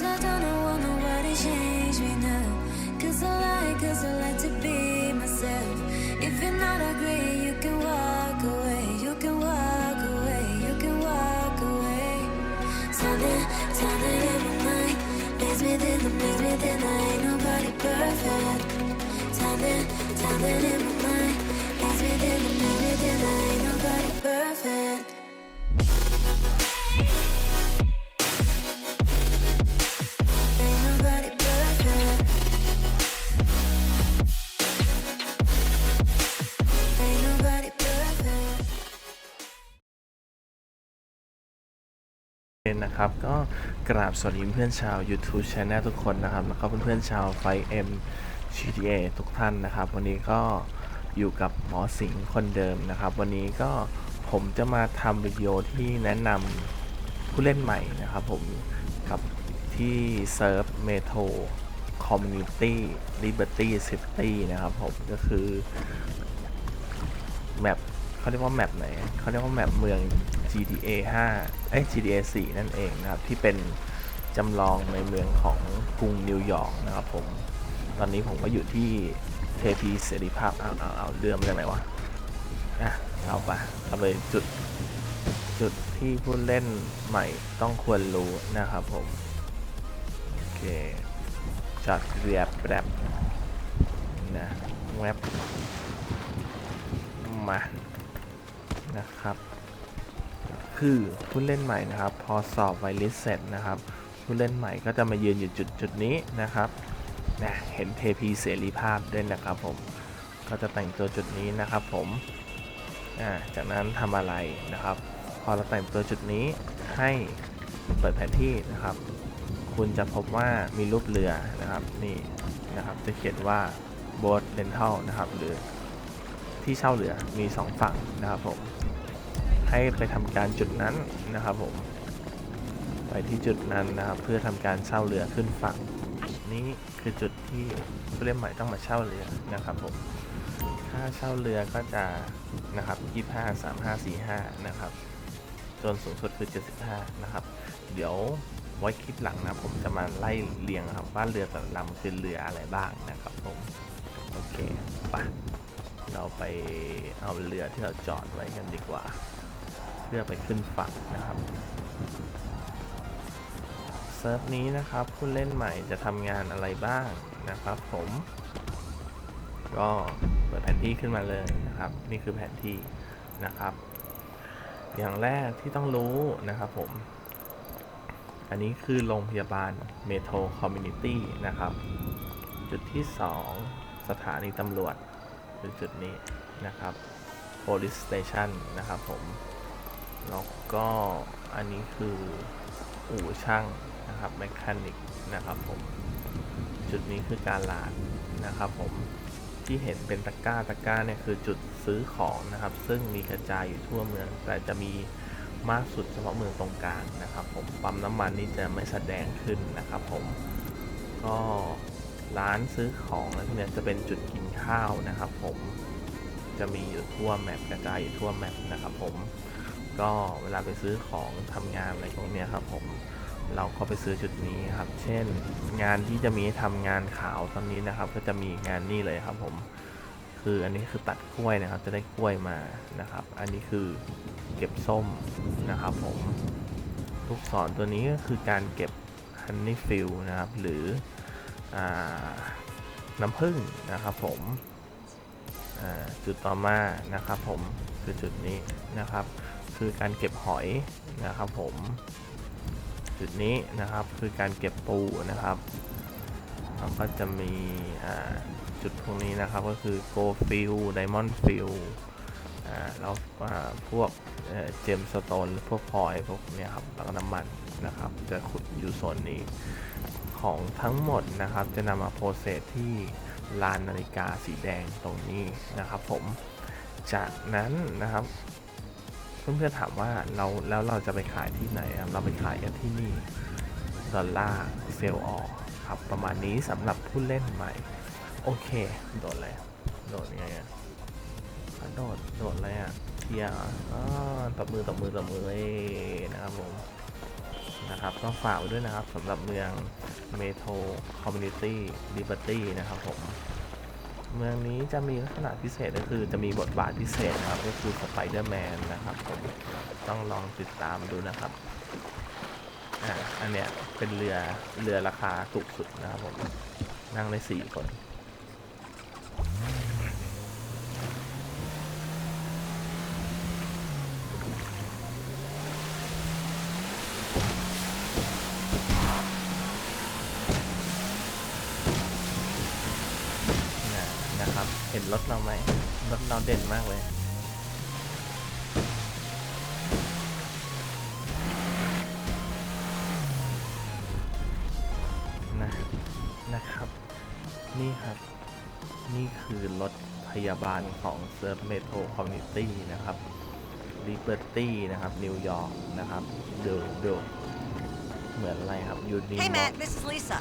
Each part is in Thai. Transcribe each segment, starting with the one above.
Cause I don't know, want nobody change me now. Cause I like, cause I like to be myself. If you're not agree, you can walk away. You can walk away. You can walk away. In my me me ain't nobody perfect. In my mind makes me think, makes me ain't nobody perfect. ็นนะครับ ก็กราบสวัสดีเพื่อนชาว YouTube Channel ทุกคนนะครับ แล้วก็เพื่อนๆชาวไฟ M GTA ทุกท่านนะครับ วันนี้ก็อยู่กับหมอสิงห์คนเดิมนะครับ วันนี้ก็ผมจะมาทำวิดีโอที่แนะนำผู้เล่นใหม่นะครับ ผมกับที่เซิร์ฟเมโทร Community Liberty City นะครับผมก็คือแมป เขาเรียกว่าแมปไหนเขาเรียกว่าแมปเมือง GTA 5เอ้ย GTA 4 นั่นเองนะครับ ที่เป็นจำลองในเมืองของกรุงนิวยอร์กนะครับผม ตอนนี้ผมก็อยู่ที่เทพีเสรีภาพเอาเอาเอาเรือมาจากไหนวะอะเอาไปเอาไปจุดจุดที่ผู้เล่นใหม่ต้องควรรู้นะครับผม โอเคจัดเรียบแบบนะแวบมา นะครับ คือผู้เล่นใหม่นะครับ พอสอบไวลิสเสร็จนะครับ ผู้เล่นใหม่ก็จะมายืนอยู่จุดจุดนี้นะครับนะเห็นเทพีเสรีภาพด้วยนะครับผมก็จะแต่งตัวจุดนี้นะครับผมจากนั้นทำอะไรนะครับ พอเราแต่งตัวจุดนี้ให้เปิดแผนที่นะครับ คุณจะพบว่ามีรูปเรือนะครับนี่นะครับจะเขียนว่า boat rental นะครับหรือที่เช่าเรือมีสองฝั่งนะครับผม ให้ไปทำการจุดนั้นนะครับผม ไปที่จุดนั้นนะครับ เพื่อทำการเช่าเรือขึ้นฝั่ง นี้คือจุดที่ผู้เล่นใหม่ต้องมาเช่าเรือนะครับผม ค่าเช่าเรือก็จะนะครับ25 35 45นะครับจนสูงสุดคือ 75 นะครับ เดี๋ยวไว้คลิปหลังนะผมจะมาไล่เรียงครับว่าเรือแต่ละลำคือเรืออะไรบ้างนะครับผม โอเคไปเราไปเอาเรือที่เราจอดไว้กันดีกว่า เพื่อไปขึ้นฝั่งนะครับเซิร์ฟนี้นะครับผู้เล่นใหม่จะทำงานอะไรบ้างนะครับ ผม ก็เปิดแผนที่ขึ้นมาเลยนะครับ นี่คือแผนที่นะครับ อย่างแรกที่ต้องรู้นะครับผม อันนี้คือโรงพยาบาลเมโทรคอมมูนิตี้นะครับ จุดที่ 2 สถานีตำรวจคือจุดนี้นะครับ police station นะครับผม แล้วก็อันนี้คืออู่ช่างนะครับ mechanic นะครับผมจุดนี้คือการลานนะครับผมที่เห็นเป็นตะกร้าตะกร้าเนี่ยคือจุดซื้อของนะครับ ซึ่งมีกระจายอยู่ทั่วเมือง แต่จะมีมากสุดเฉพาะเมืองตรงกลางนะครับ ผมปั๊มน้ำมันนี่จะไม่แสดงขึ้นนะครับผมก็ร้านซื้อของอะไรพวกเนี้ยจะเป็นจุดกินข้าวนะครับ ผมจะมีอยู่ทั่วแมปกระจายอยู่ทั่วแมปนะครับ ผม ก็เวลาไปซื้อของทำงานอะไรพวกนี้ครับผมเราก็ไปซื้อจุดนี้ครับ เช่น งานที่จะมีให้ทำงานขาวตอนนี้นะครับ ก็จะมีงานนี่เลยครับผม คืออันนี้คือตัดกล้วยนะครับ จะได้กล้วยมานะครับ อันนี้คือเก็บส้มนะครับผมลูกศรตัวนี้ก็คือการเก็บฮันนี่ฟิลนะครับ หรืออน้ำผึ้งนะครับผมจุดต่อมานะครับผมคือจุดนี้นะครับ คือการเก็บหอยนะครับผมจุดนี้นะครับคือการเก็บปูนะครับแล้วก็จะมีจุดพวกนี้นะครับก็คือ Go Fill Diamond Fill อ่าแล้วพวกเจมสโตนพวกพลอยพวกเนี้ยครับแล้วก็น้ำมันนะครับจะขุดอยู่โซนนี้ของทั้งหมดนะครับจะนำมาโปรเซสที่ลานนาฬิกาสีแดงตรงนี้นะครับผมจากนั้นนะครับ เพื่อนๆถามว่าเราแล้วเราจะไปขายที่ไหนครับ เราไปขายกันที่นี่ดอลลาร์เซลออครับ ประมาณนี้สำหรับผู้เล่นใหม่ โอเค โดดเลยโดดยังไงอะโดดโดดอะไรอะเทียร์ออ๋อตบมือตบมือตบมือเอ้ยนะครับผมนะครับก็ฝากไว้ด้วยนะครับสำหรับเมืองเมโทรคอมมูนิตี้ลิเบอร์ตี้นะครับผม เมืองนี้จะมีลักษณะพิเศษก็คือจะมีบทบาทพิเศษครับก็คือสไปเดอร์แมนนะครับผมต้องลองติดตามดูนะครับอ่าอันเนี้ยเป็นเรือเรือราคาถูกสุดนะครับผมนั่งได้สี่คน นะนะค รับเห็นรถเราไหมรถเราเด่นมากเลยนะนะครับ นี่ครับ นี่คือรถพยาบาลของเซิร์ฟเมโทรคอมมิ t ตี้นะครับ Liberty นะครับ นิวยอร์กนะครับดูดูเหมือนอะไรครับยูนิ Hey ม็อก Matt, this is Lisa.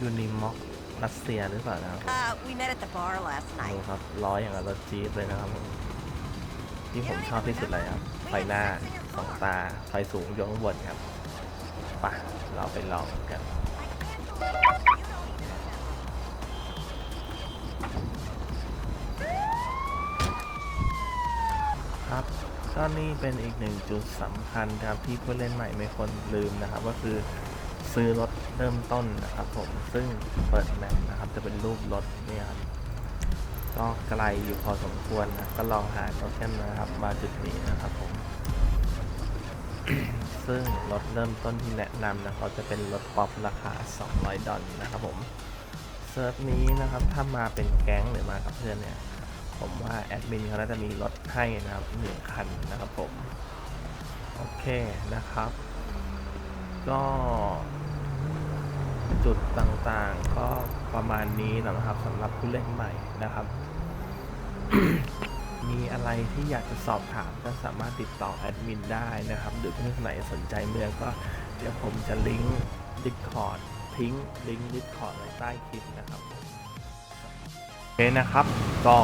ยูนิม็อก รัสเซียหรือเปล่านะครับ Uh, we met at the bar last ดู night. ครับล้ออย่างกับรถจี๊ปเลยนะครับผมที่ผมชอบที่สุดเลยครับไฟหน้าสองตาไฟสูงยกข้างบนครับไปะเราไปลองกัน ครับก็นี่เป็นอีกหนึ่งจุดสำคัญครับที่ผู้เล่นใหม่ไม่ควรลืมนะครับ ก็คือ ซื้อรถเริ่มต้นนะครับผมซึ่งเปิดแมปนะครับจะเป็นรูปรถเนี่ยครับก็ไกลอยู่พอสมควรนะก็ลองหาโทเค็นนะครับมาจุดนี้นะครับผม ซึ่งรถเริ่มต้นที่แนะนำนะครับจะเป็นรถป๊อปราคา 200 ดอลนะครับผมเซิร์ฟนี้นะครับถ้ามาเป็นแก๊งหรือมากับเพื่อนเนี่ย ผมว่าแอดมินเขาน่าจะมีรถให้นะครับหนึ่งคันนะครับผม โอเคนะครับ ก็ จุดต่างๆ ก็ประมาณนี้นะครับสำหรับผู้เล่นใหม่นะครับ มีอะไรที่อยากจะสอบถามก็สามารถติดต่อแอดมินได้นะครับ หรือเพื่อนคนไหนสนใจเมืองก็เดี๋ยวผมจะลิงก์ Discord ทิ้งลิงก์ Discord ไว้ใต้คลิปนะครับโอเคนะครับ ก็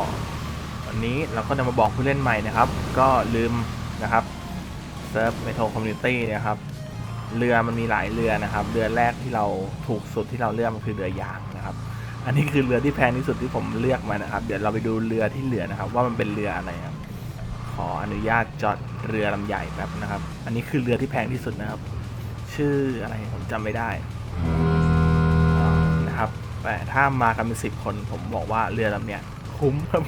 วันนี้เราก็จะมาบอกผู้เล่นใหม่นะครับ ก็ลืมนะครับเซิร์ฟเมโทรคอมมูนิตี้นะครับ เรือมันมีหลายเรือนะครับ เรือแรกที่เราถูกสุดที่เราเลือกมันคือเรือยางนะครับ อันนี้คือเรือที่แพงที่สุดที่ผมเลือกมานะครับ เดี๋ยวเราไปดูเรือที่เหลือนะครับ ว่ามันเป็นเรืออะไรครับ ขออนุญาตจอดเรือลำใหญ่แป๊บนะครับ อันนี้คือเรือที่แพงที่สุดนะครับ ชื่ออะไรผมจำไม่ได้นะครับ แต่ถ้ามากันเป็นสิบคนผมบอกว่าเรือลำเนี้ยคุ้มครับ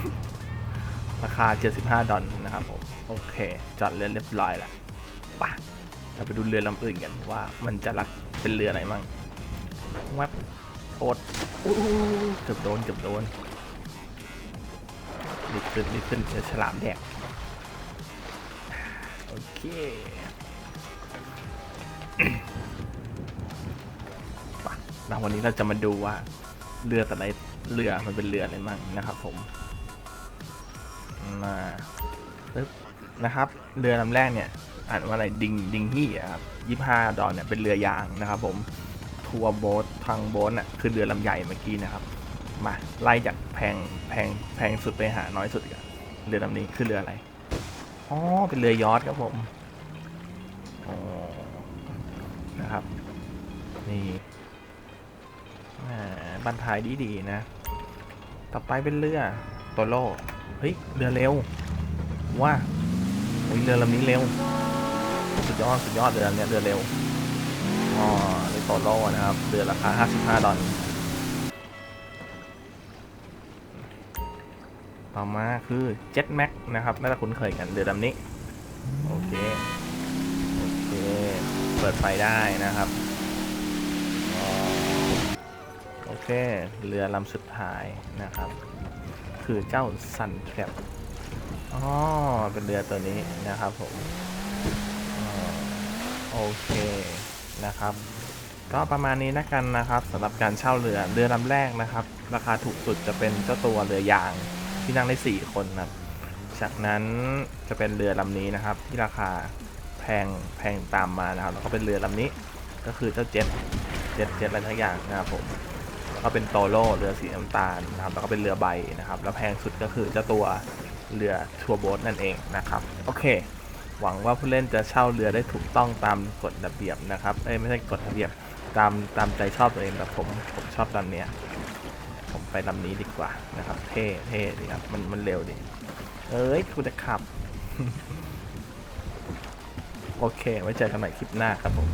ราคา 75 ดอลนะครับผม โอเค จอดเรือเรียบร้อยแล้วไป่ะ เราไปดูเรือลำอื่นกันว่ามันจะรักเป็นเรืออะไรมั่งแวบโทษอู้หูเกือบโดนเกือบโดนรีบขึ้นรีบขึ้นเจอฉลามแดกโอเคไปแล้ววันนี้เราจะมาดูว่าเรือแต่ละเรือมันเป็นเรืออะไรมั่งนะครับผมมาปึ๊บนะครับ เรือลำแรกเนี่ย อ่านว่าอะไรดิงดิงฮี่ครับยี่ห้าดอนเนี่ยเป็นเรือยางนะครับ ผมทัวร์โบ๊ททางโบ๊ทน่ะคือเรือลำใหญ่เมื่อกี้นะครับ มาไล่จากแพงแพงแพงสุดไปหาน้อยสุดกันเรือลำนี้คือเรืออะไรอ๋อเป็นเรือยอทครับผมอ๋อนะครับ นี่บันทายดีดีๆนะ ต่อไปเป็นเรือโตโร่เฮ้ย เรือเร็ว ว่าโอ้ยเรือลำนี้เร็ว สุดยอดสุดยอดเรือลำเนี้ยเรือเร็วอ๋อในโตโร่นะครับเรือราคา 55 ดอลต่อมาคือ Jet Max นะครับ น่าจะคุ้นเคยกันเรือลำนี้ โอเค โอเค เปิดไฟได้นะครับโอเค เรือลำสุดท้ายนะครับ คือเจ้า Sun Trap อ๋อ เป็นเรือตัวนี้นะครับผม โอเคนะครับ ก็ประมาณนี้นะกันนะครับสำหรับการเช่าเรือเรือลำแรกนะครับ ราคาถูกสุดจะเป็นเจ้าตัวเรือยางที่นั่งได้ 4 คนครับจากนั้นจะเป็นเรือลำนี้นะครับ ที่ราคาแพงแพงตามมานะครับ แล้วก็เป็นเรือลำนี้ก็คือเจ้าเจ็ตเจ็ตเจ็ตอะไรทั้งอย่างนะครับผมแล้วก็เป็นโตโร่เรือสีน้ำตาลนะครับ แล้วก็เป็นเรือใบนะครับ แล้วแพงสุดก็คือเจ้าตัวเรือทัวร์โบ๊ทนั่นเองนะครับ โอเค หวังว่าผู้เล่นจะเช่าเรือได้ถูกต้องตามกฎระเบียบนะครับ เอ้ยไม่ใช่กฎระเบียบตามตามใจชอบตัวเองแบบผมผมชอบลำเนี้ย ผมไปลำนี้ดีกว่านะครับ เท่เท่ดีครับมันมันเร็วดี เอ้ยกูจะขับ โอเค ไว้เจอกันใหม่คลิปหน้าครับผม